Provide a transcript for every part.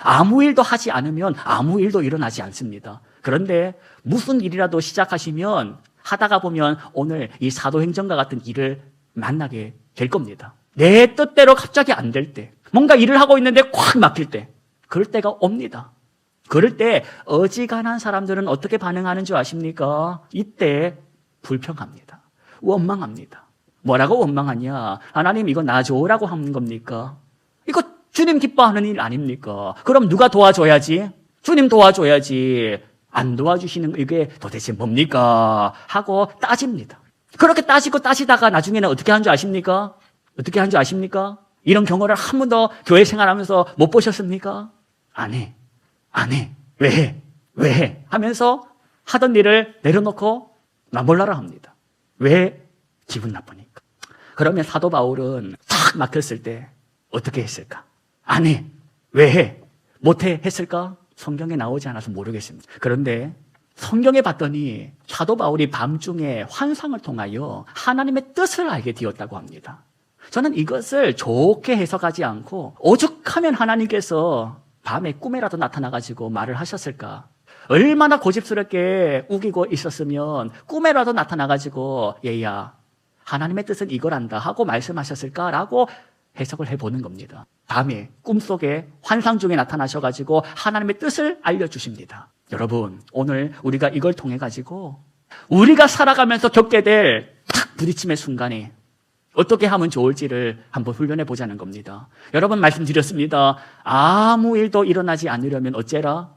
아무 일도 하지 않으면 아무 일도 일어나지 않습니다. 그런데 무슨 일이라도 시작하시면 하다가 보면 오늘 이 사도행전과 같은 일을 만나게 될 겁니다. 내 뜻대로 갑자기 안 될 때, 뭔가 일을 하고 있는데 콱 막힐 때, 그럴 때가 옵니다. 그럴 때 어지간한 사람들은 어떻게 반응하는 줄 아십니까? 이때 불평합니다. 원망합니다. 뭐라고 원망하냐? 하나님 이거 나 좋으라고 하는 겁니까? 주님 기뻐하는 일 아닙니까? 그럼 누가 도와줘야지? 주님 도와줘야지. 안 도와주시는 이게 도대체 뭡니까? 하고 따집니다. 그렇게 따지고 따지다가 나중에는 어떻게 한 줄 아십니까? 어떻게 한 줄 아십니까? 이런 경우를 한 번도 교회 생활하면서 못 보셨습니까? 안 해. 안 해. 왜 해? 왜 해? 하면서 하던 일을 내려놓고 나 몰라라 합니다. 왜? 기분 나쁘니까. 그러면 사도 바울은 탁 막혔을 때 어떻게 했을까? 안 해. 왜 해? 못 해 했을까? 성경에 나오지 않아서 모르겠습니다. 그런데 성경에 봤더니 사도 바울이 밤중에 환상을 통하여 하나님의 뜻을 알게 되었다고 합니다. 저는 이것을 좋게 해석하지 않고 오죽하면 하나님께서 밤에 꿈에라도 나타나가지고 말을 하셨을까? 얼마나 고집스럽게 우기고 있었으면 꿈에라도 나타나가지고 얘야 하나님의 뜻은 이거란다 하고 말씀하셨을까라고 해석을 해보는 겁니다. 밤에 꿈속에 환상 중에 나타나셔가지고 하나님의 뜻을 알려주십니다. 여러분 오늘 우리가 이걸 통해 가지고 우리가 살아가면서 겪게 될 탁 부딪힘의 순간에 어떻게 하면 좋을지를 한번 훈련해 보자는 겁니다. 여러분 말씀드렸습니다. 아무 일도 일어나지 않으려면 어째라?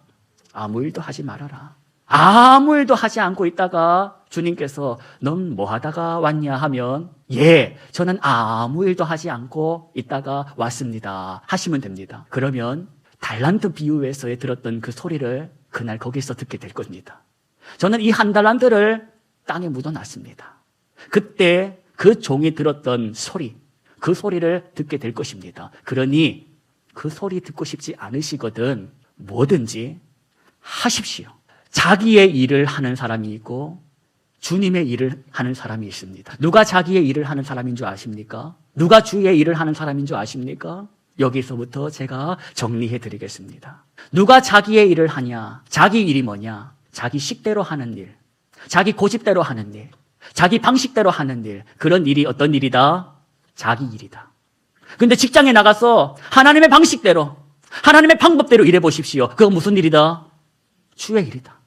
아무 일도 하지 말아라. 아무 일도 하지 않고 있다가 주님께서 넌 뭐 하다가 왔냐 하면 예, 저는 아무 일도 하지 않고 있다가 왔습니다. 하시면 됩니다. 그러면 달란트 비유에서 들었던 그 소리를 그날 거기서 듣게 될 겁니다. 저는 이 한 달란트를 땅에 묻어놨습니다. 그때 그 종이 들었던 소리, 그 소리를 듣게 될 것입니다. 그러니 그 소리 듣고 싶지 않으시거든 뭐든지 하십시오. 자기의 일을 하는 사람이 있고 주님의 일을 하는 사람이 있습니다. 누가 자기의 일을 하는 사람인 줄 아십니까? 누가 주의 일을 하는 사람인 줄 아십니까? 여기서부터 제가 정리해 드리겠습니다. 누가 자기의 일을 하냐? 자기 일이 뭐냐? 자기 식대로 하는 일, 자기 고집대로 하는 일, 자기 방식대로 하는 일, 그런 일이 어떤 일이다? 자기 일이다. 근데 직장에 나가서 하나님의 방식대로, 하나님의 방법대로 일해 보십시오. 그건 무슨 일이다? 주의 일이다.